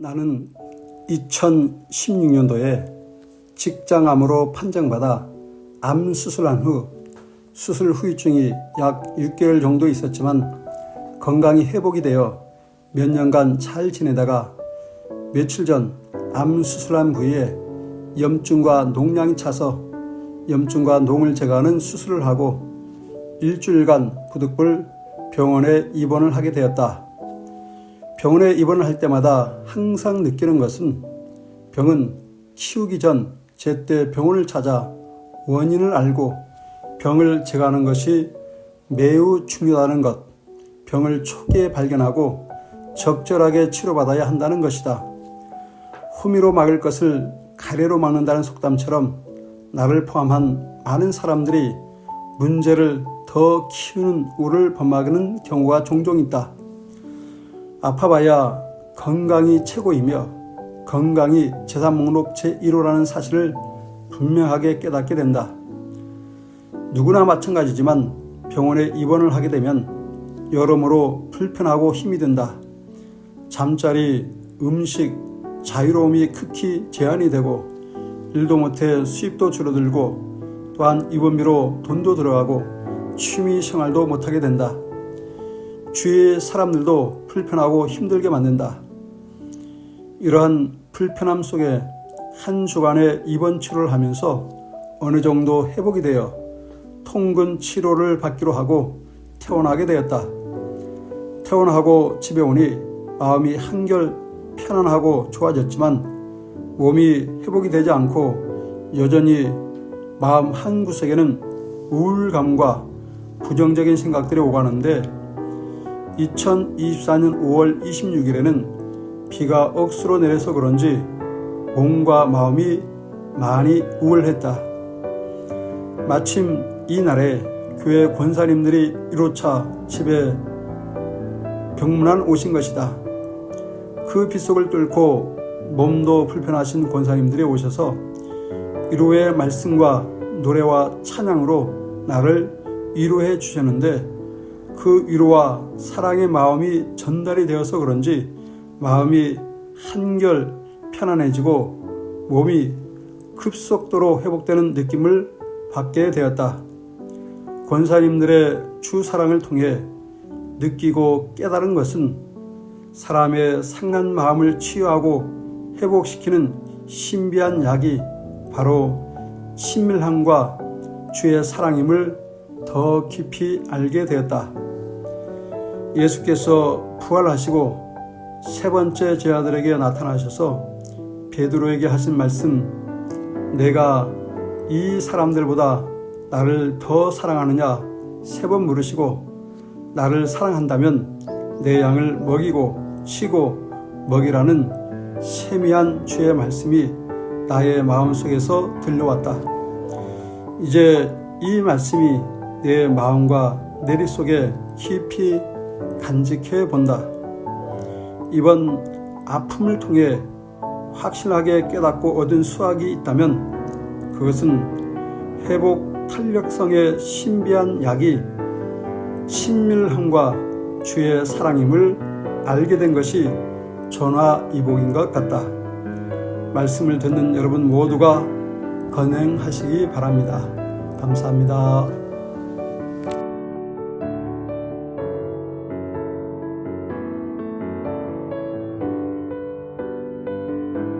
나는 2016년도에 직장암으로 판정받아 암 수술한 후 수술 후유증이 약 6개월 정도 있었지만 건강이 회복이 되어 몇 년간 잘 지내다가 며칠 전 암 수술한 부위에 염증과 농량이 차서 염증과 농을 제거하는 수술을 하고 일주일간 부득불 병원에 입원을 하게 되었다. 병원에 입원을 할 때마다 항상 느끼는 것은 병은 키우기 전 제때 병원을 찾아 원인을 알고 병을 제거하는 것이 매우 중요하다는 것, 병을 초기에 발견하고 적절하게 치료받아야 한다는 것이다. 호미로 막을 것을 가래로 막는다는 속담처럼 나를 포함한 많은 사람들이 문제를 더 키우는 우를 범하는 경우가 종종 있다. 아파봐야 건강이 최고이며 건강이 재산 목록 제1호라는 사실을 분명하게 깨닫게 된다. 누구나 마찬가지지만 병원에 입원을 하게 되면 여러모로 불편하고 힘이 든다. 잠자리, 음식, 자유로움이 극히 제한이 되고 일도 못해 수입도 줄어들고 또한 입원비로 돈도 들어가고 취미 생활도 못하게 된다. 주위의 사람들도 불편하고 힘들게 만든다. 이러한 불편함 속에 한 주간의 입원 치료를 하면서 어느 정도 회복이 되어 통근 치료를 받기로 하고 퇴원하게 되었다. 퇴원하고 집에 오니 마음이 한결 편안하고 좋아졌지만 몸이 회복이 되지 않고 여전히 마음 한 구석에는 우울감과 부정적인 생각들이 오가는데 2024년 5월 26일에는 비가 억수로 내려서 그런지 몸과 마음이 많이 우울했다. 마침 이날에 교회 권사님들이 1호차 집에 병문안 오신 것이다. 그 빗속을 뚫고 몸도 불편하신 권사님들이 오셔서 1호의 말씀과 노래와 찬양으로 나를 위로해 주셨는데 그 위로와 사랑의 마음이 전달이 되어서 그런지 마음이 한결 편안해지고 몸이 급속도로 회복되는 느낌을 받게 되었다. 권사님들의 주 사랑을 통해 느끼고 깨달은 것은 사람의 상한 마음을 치유하고 회복시키는 신비한 약이 바로 친밀함과 주의 사랑임을 더 깊이 알게 되었다. 예수께서 부활하시고 세 번째 제자들에게 나타나셔서 베드로에게 하신 말씀, 내가 이 사람들보다 나를 더 사랑하느냐 세 번 물으시고 나를 사랑한다면 내 양을 먹이고 치고 먹이라는 세미한 주의 말씀이 나의 마음속에서 들려왔다. 이제 이 말씀이 내 마음과 내리 속에 깊이 간직해 본다. 이번 아픔을 통해 확실하게 깨닫고 얻은 수학이 있다면 그것은 회복 탄력성의 신비한 약이 친밀함과 주의 사랑임을 알게 된 것이 전화이복인 것 같다. 말씀을 듣는 여러분 모두가 건행하시기 바랍니다. 감사합니다.